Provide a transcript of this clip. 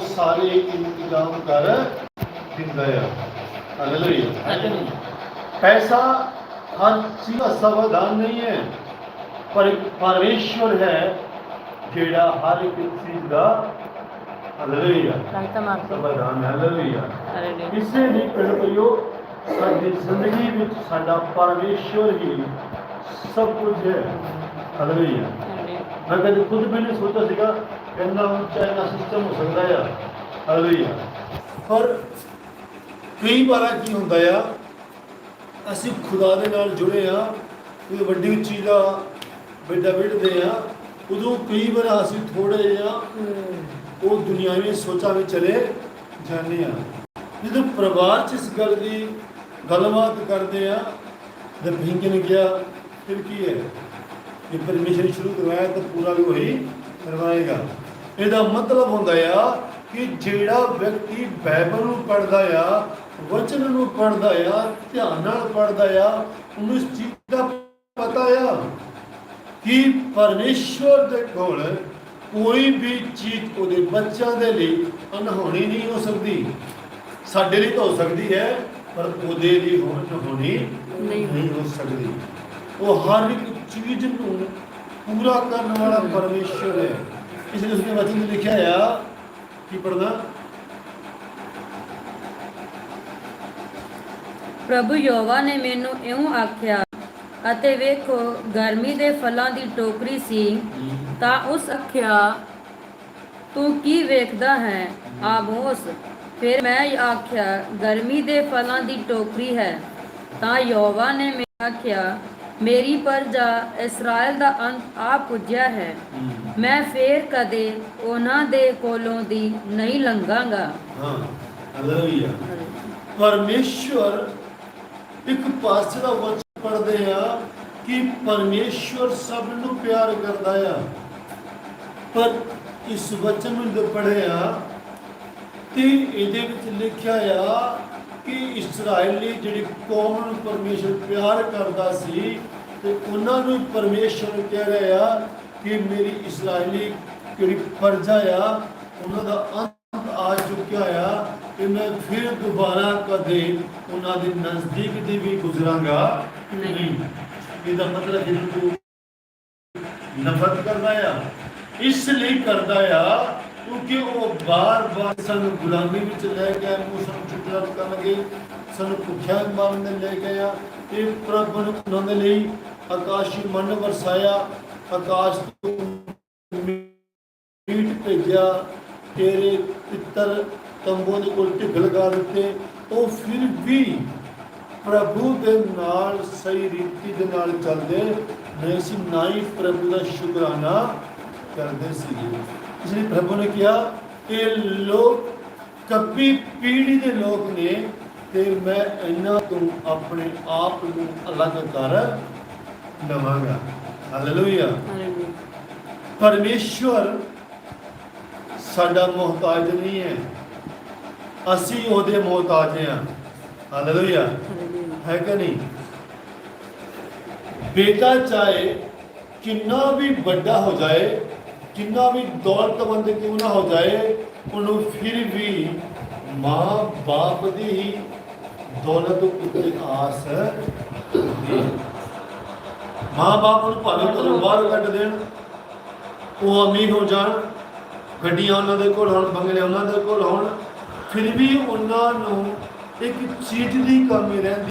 ਉਹ ਸਾਰੇ ਇੰਤਜ਼ਾਮ ਕਰ ਦਿੰਦਾ ਆ। ਹਾਲੇਲੂਇਆ ਪੈਸਾ ਹਰ ਚੀਜ਼ ਦਾ ਨਹੀਂ ਹੈ ਪਰ ਪਰਮੇਸ਼ਵਰ ਹੈ ਜਿਹੜਾ ਹਰ ਇੱਕ ਚੀਜ਼ ਦਾ ਹਾਲੇਲੂਇਆ ਸਵਾਦਾਨ ਹਾਲੇਲੂਇਆ ਇਸੇ ਦੀ ਪ੍ਰਭੂ ਸਾਡੀ ਜ਼ਿੰਦਗੀ ਵਿੱਚ ਸਾਡਾ ਪਰਮੇਸ਼ਵਰ ਹੀ ਸਭ ਕੁਝ ਹੈ ਹਾਲੇਲੂਇਆ ਮੈਂ ਕਦੇ ਖੁਦ ਵੀ ਨਹੀਂ ਸੋਚਿਆ ਸੀਗਾ ਇੰਨਾ ਉੱਚਾ ਇੰਨਾ ਸਿਸਟਮ ਹੋ ਸਕਦਾ ਆ ਹਾਲੇਲੂਇਆ ਪਰ ਕਈ ਵਾਰ ਕੀ ਹੁੰਦਾ ਆ ਅਸੀਂ ਖੁਦਾ ਦੇ ਨਾਲ ਜੁੜੇ ਆ ਕੋਈ ਵੱਡੀ ਚੀਜ਼ ਦਾ ਬੇਟਾ ਬਿੜਦੇ ਆ ਉਦੋਂ ਕਈ ਵਾਰ ਅਸੀਂ ਥੋੜੇ ਜਿਹਾ ਉਹ ਦੁਨਿਆਵੀ ਸੋਚਾਂ ਵਿੱਚ ਚਲੇ ਜਾਂਦੇ ਆ। ਜਦੋਂ ਪਰਿਵਾਰ 'ਚ ਇਸ ਗੱਲ ਦੀ ਗੱਲਬਾਤ ਕਰਦੇ ਆ ਜਦ ਭਿੰਗ ਨੇ ਗਿਆ ਫਿਰ ਕੀ ਹੈ? ਜੇ ਪਰਮੇਸ਼ਰ ਸ਼ੁਰੂ ਕਰਵਾਇਆ ਤਾਂ ਪੂਰਾ ਵੀ ਉਹੀ ਕਰਵਾਏਗਾ। ਇਹਦਾ ਮਤਲਬ ਹੁੰਦਾ ਆ ਕਿ ਜਿਹੜਾ ਵਿਅਕਤੀ ਬਾਈਬਲ ਨੂੰ ਪੜ੍ਹਦਾ ਆ ਵਚਨ ਨੂੰ ਪੜ੍ਹਦਾ ਆ ਧਿਆਨ ਨਾਲ ਪੜ੍ਹਦਾ ਆ ਉਹਨੂੰ ਇਸ ਚੀਜ਼ ਦਾ ਪਤਾ ਆ ਕਿ ਪਰਮੇਸ਼ਵਰ ਦੇ ਕੋਲ ਕੋਈ ਵੀ ਚੀਜ਼ ਉਹਦੇ ਬੱਚਿਆਂ ਦੇ ਲਈ ਅਨਹੋਣੀ ਨਹੀਂ ਹੋ ਸਕਦੀ। ਸਾਡੇ ਲਈ ਤਾਂ ਹੋ ਸਕਦੀ ਹੈ ਪਰ ਉਹਦੇ ਲਈ ਹੋ ਅਨਹੋਣੀ ਨਹੀਂ। ਨਹੀਂ ਹੋ ਸਕਦੀ। ਉਹ ਹਰ ਇੱਕ ਚੀਜ਼ ਨੂੰ ਪੂਰਾ ਕਰਨ ਵਾਲਾ ਪਰਮੇਸ਼ਵਰ ਹੈ। ਇਸ ਲਈ ਉਸਨੇ ਵਚਨ ਵਿੱਚ ਲਿਖਿਆ ਆ ਕੀ ਪੜਨਾ ਪ੍ਰਭੂ ਯੋਵਾ ਨੇ ਮੈਨੂੰ ਇਉਂ ਆਖਿਆ, ਅਤੇ ਵੇਖੋ, ਗਰਮੀ ਦੇ ਫਲਾਂ ਦੀ ਟੋਕਰੀ ਸੀ, ਤਾਂ ਉਸ ਆਖਿਆ, ਤੂੰ ਕੀ ਵੇਖਦਾ ਹੈ ਆਮੋਸ ਫਿਰ ਮੈਂ ਆਖਿਆ, ਗਰਮੀ ਦੇ ਫਲਾਂ ਦੀ ਟੋਕਰੀ ਹੈ। ਤਾਂ ਯੋਵਾ ਨੇ ਮੈਨੂੰ ਆਖਿਆ ਮੇਰੀ ਪਰਜਾ ਇਸਰਾਇਲ ਦਾ ਅੰਤ ਆ ਪੁੱਜਿਆ ਹੈ। ਮੈਂ ਫੇਰ ਕਦੇ ਉਹਨਾਂ ਦੇ ਕੋਲੋਂ ਦੀ ਨਹੀਂ ਲੰਘਾਂਗਾ। ਹਾਂ ਹਾਲੇਲੂਇਆ ਪਰਮੇਸ਼ਵਰ ਇੱਕ ਪਾਸੇ ਦਾ ਵਚਨ ਪੜ੍ਹਦੇ ਆ ਕਿ ਪਰਮੇਸ਼ਵਰ ਸਭ ਨੂੰ ਪਿਆਰ ਕਰਦਾ ਆ। ਪਰ ਇਸ ਵਚਨ ਨੂੰ ਜਦੋਂ ਪੜ੍ਹਿਆ ਤੇ ਇਹਦੇ ਵਿੱਚ ਲਿਖਿਆ ਆ ਕਿ ਇਸਰਾਇਲੀ ਜਿਹੜੀ ਕੌਮ ਨੂੰ ਪਰਮੇਸ਼ਵਰ ਪਿਆਰ ਕਰਦਾ ਸੀ ਤੇ ਉਹਨਾਂ ਨੂੰ ਪਰਮੇਸ਼ਵਰ ਕਹਿ ਰਿਹਾ ਆ ਕਿ ਮੇਰੀ ਇਸਰਾਇਲੀ ਜਿਹੜੀ ਪਰਜਾ ਆ ਉਹਨਾਂ ਦਾ ਅੰਤ ਆ ਚੁੱਕਿਆ ਆ ਕਿ ਮੈਂ ਫਿਰ ਦੁਬਾਰਾ ਕਦੇ ਉਹਨਾਂ ਦੇ ਨਜ਼ਦੀਕ ਦੀ ਵੀ ਗੁਜ਼ਰਾਂਗਾ। ਨਹੀਂ। ਇਹਦਾ ਮਤਲਬ ਜਿਹਨੂੰ ਤੂੰ ਨਫ਼ਰਤ ਕਰਦਾ ਆ ਇਸ ਲਈ ਕਰਦਾ ਆ ਕਿਉਂਕਿ ਉਹ ਬਾਰ-ਬਾਰ ਸਾਨੂੰ ਗੁਲਾਮੀ ਵਿੱਚ ਲੈ ਕੇ ਉਹ ਸਾਨੂੰ ਚੁੱਟਿਆ ਕਰਨਗੇ ਸਾਨੂੰ, ਭੁੱਖਿਆ ਮਾਰਨ ਦੇ ਲੈ ਕੇ ਆ। ਇਹ ਪ੍ਰਭ ਨੂੰ ਉਹਨਾਂ ਦੇ ਲਈ ਆਕਾਸ਼ੀ ਮਨ ਵਰਸਾਇਆ। ਆਕਾਸ਼ ਤੋਂ ਮੀਟ ਭੇਜਿਆ। ਤੇਰੇ ਪਿੱਤਰ ਤੰਬੂ ਦੇ ਕੋਲ ਢਿੱਗ ਲਗਾ ਦਿੱਤੇ। ਉਹ ਫਿਰ ਵੀ ਪ੍ਰਭੂ ਦੇ ਨਾਲ ਸਹੀ ਰੀਤੀ ਦੇ ਨਾਲ ਚੱਲਦੇ। ਨਹੀਂ ਸੀ, ਨਾ ਹੀ ਪ੍ਰਭੂ ਦਾ ਸ਼ੁਕਰਾਨਾ ਕਰਦੇ ਸੀਗੇ। ਇਸ ਲਈ ਪ੍ਰਭੂ ਨੇ ਕਿਹਾ ਇਹ ਲੋਕ, ਕੱਪੀ ਪੀੜੀ ਦੇ ਲੋਕ ਨੇ ਤੇ ਮੈਂ ਇਹਨਾਂ ਤੋਂ ਆਪਣੇ ਆਪ ਨੂੰ ਅਲੱਗ ਕਰ ਲਵਾਂਗਾ ਹਾਲੇਲੂਇਆ ਪਰਮੇਸ਼ਵਰ ਸਾਡਾ ਮੁਹਤਾਜ ਨਹੀਂ ਹੈ। ਅਸੀਂ ਉਹਦੇ ਮੁਹਤਾਜ ਹਾਂ। ਹਾਲੇਲੂਇਆ ਹੈ ਕਿ ਨਹੀਂ? ਬੇਟਾ ਚਾਹੇ ਕਿੰਨਾ ਵੀ ਵੱਡਾ ਹੋ ਜਾਏ ਕਿੰਨਾ ਵੀ ਦੌਲਤਮੰਦ ਕਿਉਂ ਨਾ ਹੋ ਜਾਏ ਉਹਨੂੰ ਫਿਰ ਵੀ ਮਾਂ ਬਾਪ ਦੀ ਹੀ ਦੌਲਤ ਉੱਤੇ ਆਸ ਹੁੰਦੀ ਮਾਂ ਬਾਪ ਨੂੰ ਭਾਵੇਂ ਘਰੋਂ ਬਾਹਰ ਕੱਢ ਦੇਣ, ਉਹ ਅਮੀਰ ਹੋ ਜਾਣ, ਗੱਡੀਆਂ ਉਹਨਾਂ ਦੇ ਕੋਲ ਹੋਣ, ਬੰਗਲੇ ਉਹਨਾਂ ਦੇ ਕੋਲ ਹੋਣ, ਫਿਰ ਵੀ ਉਹਨਾਂ ਨੂੰ ਇੱਕ ਚੀਜ਼ ਦੀ ਕਮੀ ਰਹਿੰਦੀ